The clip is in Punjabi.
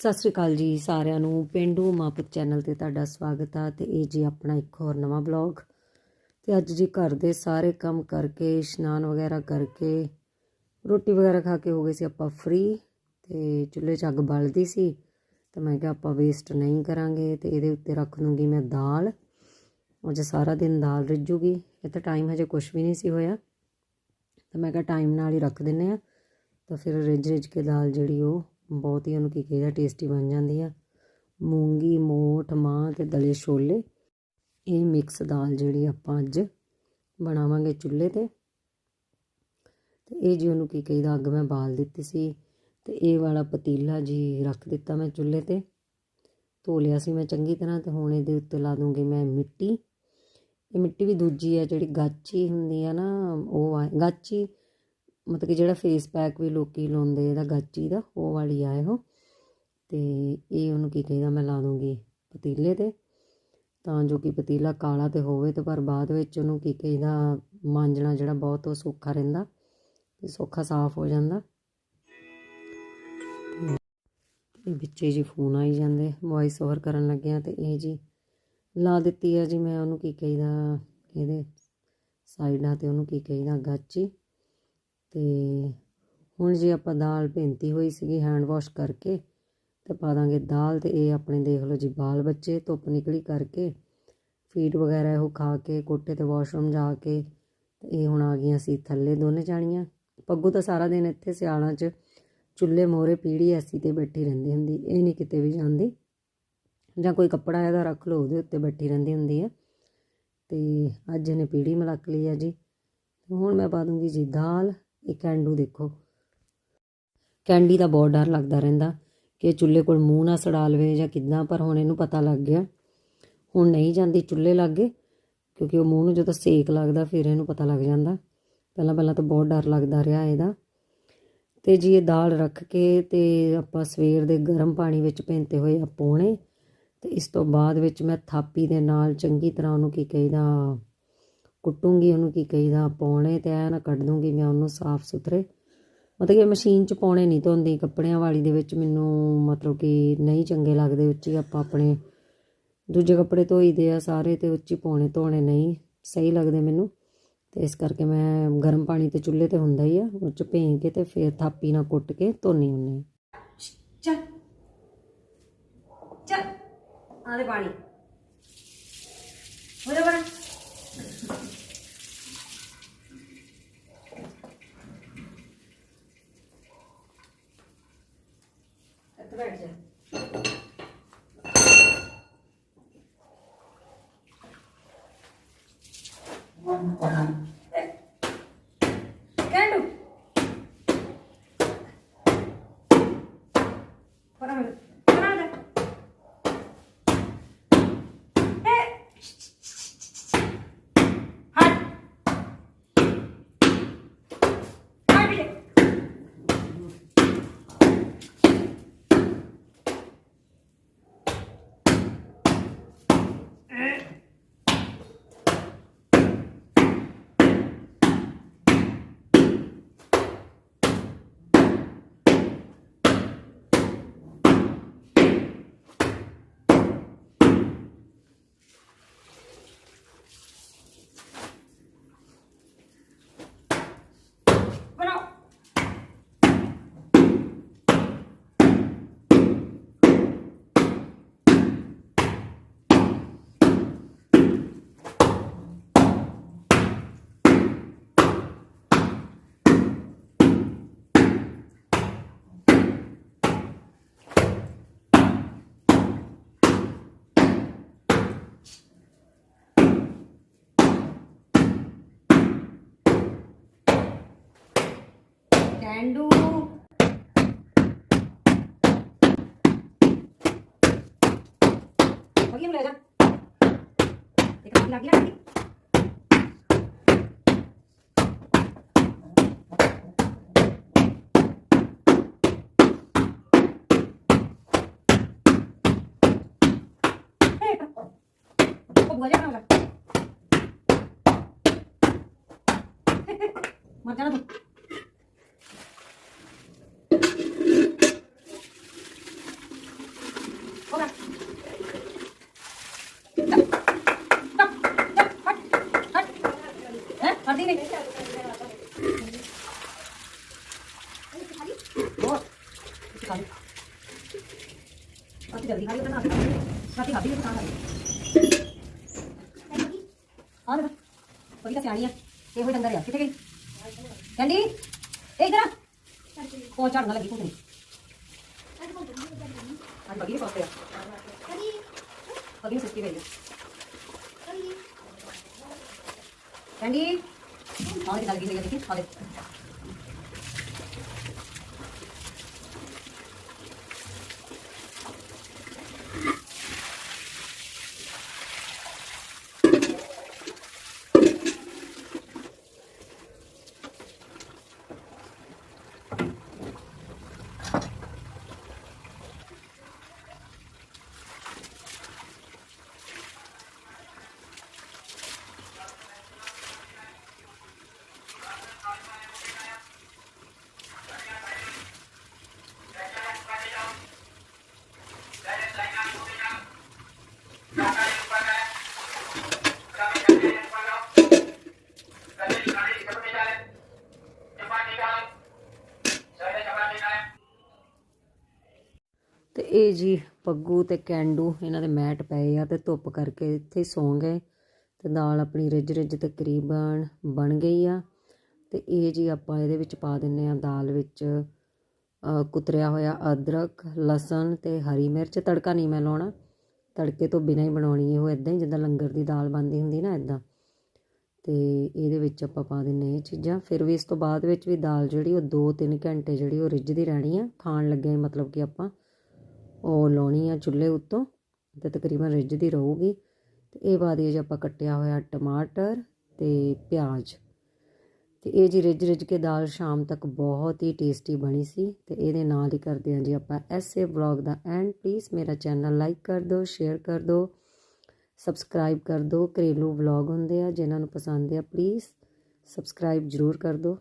ਸਤਿ ਸ੍ਰੀ ਅਕਾਲ ਜੀ ਸਾਰਿਆਂ ਨੂੰ। ਪਿੰਡੂ ਮਾਪਤ ਚੈਨਲ ਤੇ ਤੁਹਾਡਾ ਸਵਾਗਤ ਆ ਤੇ ਇਹ ਜੀ ਆਪਣਾ ਇੱਕ ਹੋਰ ਨਵਾਂ ਬਲੌਗ ਤੇ ਅੱਜ ਜੀ ਘਰ ਦੇ ਸਾਰੇ ਕੰਮ ਕਰਕੇ, ਇਸ਼ਨਾਨ ਵਗੈਰਾ ਕਰਕੇ, ਰੋਟੀ ਵਗੈਰਾ ਖਾ ਕੇ ਹੋ ਗਏ ਸੀ ਆਪਾਂ ਫ੍ਰੀ ਤੇ ਚੁੱਲ੍ਹੇ 'ਚ ਅੱਗ ਬਲਦੀ ਸੀ। ਤਾਂ ਮੈਂ ਕਿਹਾ ਆਪਾਂ ਵੇਸਟ ਨਹੀਂ ਕਰਾਂਗੇ ਤੇ ਇਹਦੇ ਉੱਤੇ ਰੱਖ ਦੂੰਗੀ ਮੈਂ ਦਾਲ। ਅੱਜ ਸਾਰਾ ਦਿਨ ਦਾਲ ਰਿੱਝੂਗੀ, ਇਹ ਤਾਂ ਟਾਈਮ ਹਜੇ ਕੁਝ ਵੀ ਨਹੀਂ ਸੀ ਹੋਇਆ। ਤਾਂ ਮੈਂ ਕਿਹਾ ਟਾਈਮ ਨਾਲ ਹੀ ਰੱਖ ਦਿੰਨੇ ਆ ਤਾਂ ਫਿਰ ਰਿੱਝ ਰਿੱਝ ਕੇ ਦਾਲ ਜਿਹੜੀ ਉਹ ਬਹੁਤ ਹੀ ਉਹਨੂੰ ਕੀ ਕਹੀਦਾ ਟੇਸਟੀ ਬਣ ਜਾਂਦੀ ਆ। ਮੂੰਗੀ, ਮੋਠ ਮਾਂ ਤੇ ਦਲੇ ਛੋਲੇ। ਇਹ ਮਿਕਸ ਦਾਲ ਜਿਹੜੀ ਆਪਾਂ ਅੱਜ ਬਣਾਵਾਂਗੇ ਚੁੱਲ੍ਹੇ ਤੇ। ਤੇ ਇਹ ਜੀ ਉਹਨੂੰ ਕੀ ਕਹੀਦਾ, ਅੱਗ ਮੈਂ ਬਾਲ ਦਿੱਤੀ ਸੀ। ਤੇ ਇਹ ਵਾਲਾ ਪਤੀਲਾ ਜੀ ਰੱਖ ਦਿੱਤਾ ਮੈਂ ਚੁੱਲ੍ਹੇ ਤੇ। ਧੋ ਲਿਆ ਸੀ ਮੈਂ ਚੰਗੀ ਤਰ੍ਹਾਂ ਤੇ ਹੁਣ ਇਹਦੇ ਉੱਤੇ ਲਾ ਦੂੰਗੀ ਮੈਂ ਮਿੱਟੀ। ਇਹ ਮਿੱਟੀ ਵੀ ਦੂਜੀ ਆ ਜਿਹੜੀ ਗਾਚੀ ਹੁੰਦੀ ਆ ਨਾ, ਉਹ ਆ, ਗਾਚੀ ਮਤਲਬ ਕਿ ਜਿਹੜਾ ਫੇਸ ਪੈਕ ਵੀ ਲੋਕੀ ਲਾਉਂਦੇ, ਇਹਦਾ ਗਾਚੀ ਦਾ, ਉਹ ਵਾਲੀ ਆ ਇਹੋ। ਤੇ ਇਹ ਉਹਨੂੰ ਕੀ ਕਹਿੰਦਾ, ਮੈਂ ਲਾ ਦੂੰਗੀ ਪਤੀਲੇ ਤੇ। ਤਾਂ ਜੋ ਕਿ ਪਤੀਲਾ ਕਾਲਾ ਤੇ ਹੋਵੇ ਤੇ ਪਰ ਬਾਅਦ ਵਿੱਚ ਉਹਨੂੰ ਕੀ ਕਹਿੰਦਾ, ਮਾਂਜਣਾ ਜਿਹੜਾ ਬਹੁਤ ਉਹ ਸੌਖਾ ਰਹਿੰਦਾ ਤੇ ਸੌਖਾ ਸਾਫ਼ ਹੋ ਜਾਂਦਾ। ਇਹ ਵਿੱਚੇ ਜੀ ਫੋਨ ਆਈ ਜਾਂਦੇ ਵੌਇਸ ਓਵਰ ਕਰਨ ਲੱਗਿਆ ਤੇ ਇਹ ਜੀ ਲਾ ਦਿੱਤੀ ਆ ਜੀ ਮੈਂ, ਉਹਨੂੰ ਕੀ ਕਹਿੰਦਾ, ਇਹਦੇ ਸਾਈਡਾਂ ਤੇ ਉਹਨੂੰ ਕੀ ਕਹਿੰਦਾ, ਗਾਚੀ। ਤੇ ਹੁਣ ਜੇ ਆਪਾਂ ਦਾਲ ਭਿੰਤੀ ਹੋਈ ਸੀਗੀ ਹੈਂਡ ਵਾਸ਼ ਕਰਕੇ, ਤੇ ਪਾ ਦਾਂਗੇ ਦਾਲ ਤੇ ਇਹ ਆਪਣੇ ਦੇਖ ਲਓ ਜੀ ਬਾਲ ਬੱਚੇ, ਧੁੱਪ ਨਿਕਲੀ ਕਰਕੇ ਫੀਡ ਵਗੈਰਾ ਉਹ ਖਾ ਕੇ ਕੋਟੇ ਤੇ ਵਾਸ਼ਰੂਮ ਜਾ ਕੇ, ਤੇ ਇਹ ਹੁਣ ਆ ਗਈਆਂ ਸੀ ਥੱਲੇ ਦੋਨੇ ਜਾਣੀਆਂ। ਪੱਗੂ ਤਾਂ ਸਾਰਾ ਦਿਨ ਇੱਥੇ ਸਿਆਲਾਂ 'ਚ, ਚੁੱਲ੍ਹੇ ਮੋਰੇ ਪੀੜੀ ਐਸੀ ਤੇ ਬੈਠੀ ਰਹਿੰਦੀ ਹੁੰਦੀ, ਇਹ ਨਹੀਂ ਕਿਤੇ ਵੀ ਜਾਂਦੀ। ਜਾਂ ਕੋਈ ਕੱਪੜਾ ਇਹਦਾ ਰੱਖ ਲਓ, ਉਹਦੇ ਉੱਤੇ ਬੈਠੀ ਰਹਿੰਦੀ ਹੁੰਦੀ ਹੈ ਤੇ ਅੱਜ ਇਹਨੇ ਪੀੜੀ ਮਲਕ ਲਈ ਆ ਜੀ। ਹੁਣ ਮੈਂ ਪਾ ਦੂੰਗੀ ਜੀ ਦਾਲ ਇਹ ਕੈਂਡੂ ਦੇਖੋ। ਕੈਂਡੀ ਦਾ ਬਹੁਤ ਡਰ ਲੱਗਦਾ ਰਹਿੰਦਾ ਕਿ ਚੁੱਲ੍ਹੇ ਕੋਲ ਮੂੰਹ ਨਾ ਸੜਾ ਲਵੇ ਜਾਂ ਕਿੱਦਾਂ, ਪਰ ਹੁਣ ਇਹਨੂੰ ਪਤਾ ਲੱਗ ਗਿਆ। ਹੁਣ ਨਹੀਂ ਜਾਂਦੀ ਚੁੱਲ੍ਹੇ ਲਾਗੇ, ਕਿਉਂਕਿ ਉਹ ਮੂੰਹ ਨੂੰ ਜਦੋਂ ਸੇਕ ਲੱਗਦਾ, ਫਿਰ ਇਹਨੂੰ ਪਤਾ ਲੱਗ ਜਾਂਦਾ। ਪਹਿਲਾਂ ਪਹਿਲਾਂ ਤਾਂ ਬਹੁਤ ਡਰ ਲੱਗਦਾ ਰਿਹਾ ਇਹਦਾ। ਤੇ ਜੀ ਇਹ ਦਾਲ ਰੱਖ ਕੇ ਤੇ ਆਪਾਂ ਸਵੇਰ ਦੇ ਗਰਮ ਪਾਣੀ ਵਿੱਚ ਭਿੰਤੇ ਹੋਏ ਆ ਪੋਣੇ। ਤੇ ਇਸ ਤੋਂ ਬਾਅਦ ਵਿੱਚ ਮੈਂ ਥਾਪੀ ਦੇ ਨਾਲ ਚੰਗੀ ਤਰ੍ਹਾਂ ਉਹਨੂੰ ਕੀ ਕਹੀਦਾ ਕੁੱਟੂੰਗੀ, ਉਹਨੂੰ ਕੀ ਕਹੀਦਾ? ਪਾਉਣੇ ਤੇ ਐ ਨਾ ਕੱਢ ਦੂੰਗੀ ਮੈਂ ਉਹਨੂੰ ਸਾਫ਼ ਸੁਥਰੇ। ਮਤਲਬ ਕਿ ਮਸ਼ੀਨ 'ਚ ਪਾਉਣੇ ਨਹੀਂ ਧੋਂਦੀ, ਕੱਪੜਿਆਂ ਵਾਲੀ ਦੇ ਵਿੱਚ ਮੈਨੂੰ ਮਤਲਬ ਕਿ ਨਹੀਂ ਚੰਗੇ ਲੱਗਦੇ, ਉੱਚੀ ਆਪਾਂ ਆਪਣੇ ਦੂਜੇ ਕੱਪੜੇ ਧੋਈਦੇ ਆ ਸਾਰੇ ਤੇ ਉੱਚੀ ਪਾਉਣੇ ਧੋਣੇ ਨਹੀਂ ਸਹੀ ਲੱਗਦੇ ਮੈਨੂੰ। ਤੇ ਇਸ ਕਰਕੇ ਮੈਂ ਗਰਮ ਪਾਣੀ ਤੇ ਚੁੱਲ੍ਹੇ ਤੇ ਹੁੰਦਾ ਹੀ ਆ, ਉਹ 'ਚ ਭੇਂ ਕੇ ਤੇ ਫਿਰ ਥਾਪੀ ਨਾਲ ਕੁੱਟ ਕੇ ਧੋਨੀ ਹੁੰਨੀ ਚੱਲ ਚੱਲ ਆ ਪਾਣੀ। ਹੋ ਬਣਾ ਇੱਥੇ ਕੈਂਡੂ ਹੋ ਗਿਆ ਜਾ ਇੱਕ ਲੱਗ ਲੱਗ ਲੱਗ ਉਹ ਬੁਆ ਜਾ ਨਾ ਮਰ ਜਾਣਾ ਤੂੰ ਹੋਗਾ ਟਪ ਟਪ ਹਟ ਹਟ ਹੈ ਨਹੀਂ ਬਹੁਤ ਖਾਲੀ ਅਸੀਂ ਜਲਦੀ ਖਾਲੀ ਬਣਾ ਰਾਤੀ ਖਾਦੀ ਤਾਂ ਖਾਲੀ ਆ ਲੈ ਬੜੀ ਤਾਂ ਸਿਆਣੀ ਆ, ਇਹ ਡੰਗਰ ਆ, ਕਿੱਥੇ ਗਈ? ਕੈਂਡੀ ਇਹ ਇਧਰ ਆ। ਕੋ ਝੜਨਾ ਲੱਗੀ ਕੁੱਤਨੀ ਅੱਜ ਬਗੀ ਪਾਸੇ ਆ ਬਗੀ ਸੁੱਕੀ ਗਈ ਕੈਂਡੀ ਆਹ ਕਿਦਾਂ ਲੱਗੀ ਹੋਈ ਆ ਦੇਖੀ ਆ ਦੇ ਤੇ ਇਹ ਜੀ ਪੱਗੂ ਤੇ ਕੈਂਡੂ, ਇਹਨਾਂ ਦੇ ਮੈਟ ਪਏ ਆ ਤੇ ਧੁੱਪ ਕਰਕੇ ਇੱਥੇ ਸੌਂ ਗਏ ਤੇ ਦਾਲ ਆਪਣੀ ਰਿੱਝ ਰਿੱਝ ਤਕਰੀਬਨ ਬਣ ਗਈ ਆ ਤੇ ਇਹ ਜੀ ਆਪਾਂ ਇਹਦੇ ਵਿੱਚ ਪਾ ਦਿੰਨੇ ਆ ਦਾਲ ਵਿੱਚ ਕੁਤਰਿਆ ਹੋਇਆ ਅਦਰਕ, ਲਸਣ ਤੇ ਹਰੀ ਮਿਰਚ, ਤੜਕਾ ਨਹੀਂ ਮੈਂ ਲਾਉਣਾ। ਤੜਕੇ ਤੋਂ ਬਿਨਾਂ ਹੀ ਬਣਾਉਣੀ ਹੈ ਉਹ ਇਦਾਂ ਹੀ ਜਿੱਦਾਂ ਲੰਗਰ ਦੀ ਦਾਲ ਬਣਦੀ ਹੁੰਦੀ ਨਾ ਇਦਾਂ ਤੇ ਇਹਦੇ ਵਿੱਚ ਆਪਾਂ ਪਾ ਦਿੰਨੇ ਇਹ ਚੀਜ਼ਾਂ। ਫਿਰ ਵੀ ਇਸ ਤੋਂ ਬਾਅਦ ਵਿੱਚ ਵੀ ਦਾਲ ਜਿਹੜੀ ਉਹ 2-3 ਘੰਟੇ ਜਿਹੜੀ ਉਹ ਰਿੱਝਦੀ ਰਹਿਣੀ ਆ, ਖਾਣ ਲੱਗੇ ਮਤਲਬ ਕਿ ਆਪਾਂ ਉਹ ਲਾਉਣੀ ਆ ਚੁੱਲ੍ਹੇ ਉੱਤੋਂ, ਤੇ ਤਕਰੀਬਨ ਰਿੱਝਦੀ ਰਹੂਗੀ। ਤੇ ਇਹ ਬਾਅਦ ਇਹ 'ਚ ਆਪਾਂ ਕੱਟਿਆ ਹੋਇਆ ਟਮਾਟਰ ਤੇ ਪਿਆਜ਼। ਤੇ ਇਹ ਜੀ ਰਿੱਝ ਰਿੱਝ ਕੇ ਦਾਲ ਸ਼ਾਮ ਤੱਕ ਬਹੁਤ ਹੀ ਟੇਸਟੀ ਬਣੀ ਸੀ। ਤੇ ਇਹਦੇ ਨਾਲ ਹੀ ਕਰਦੇ ਹਾਂ ਜੀ ਆਪਾਂ ਐਸੇ ਵਲੌਗ ਦਾ ਐਂਡ। ਪਲੀਜ਼ ਮੇਰਾ ਚੈਨਲ ਲਾਈਕ ਕਰ ਦਿਓ, ਸ਼ੇਅਰ ਕਰ ਦਿਓ, ਸਬਸਕ੍ਰਾਈਬ ਕਰ ਦਿਓ। ਘਰੇਲੂ ਵਲੌਗ ਹੁੰਦੇ ਆ, ਜਿਨ੍ਹਾਂ ਨੂੰ ਪਸੰਦ ਆ, ਪਲੀਜ਼ ਸਬਸਕ੍ਰਾਈਬ ਜ਼ਰੂਰ ਕਰ ਦਿਓ।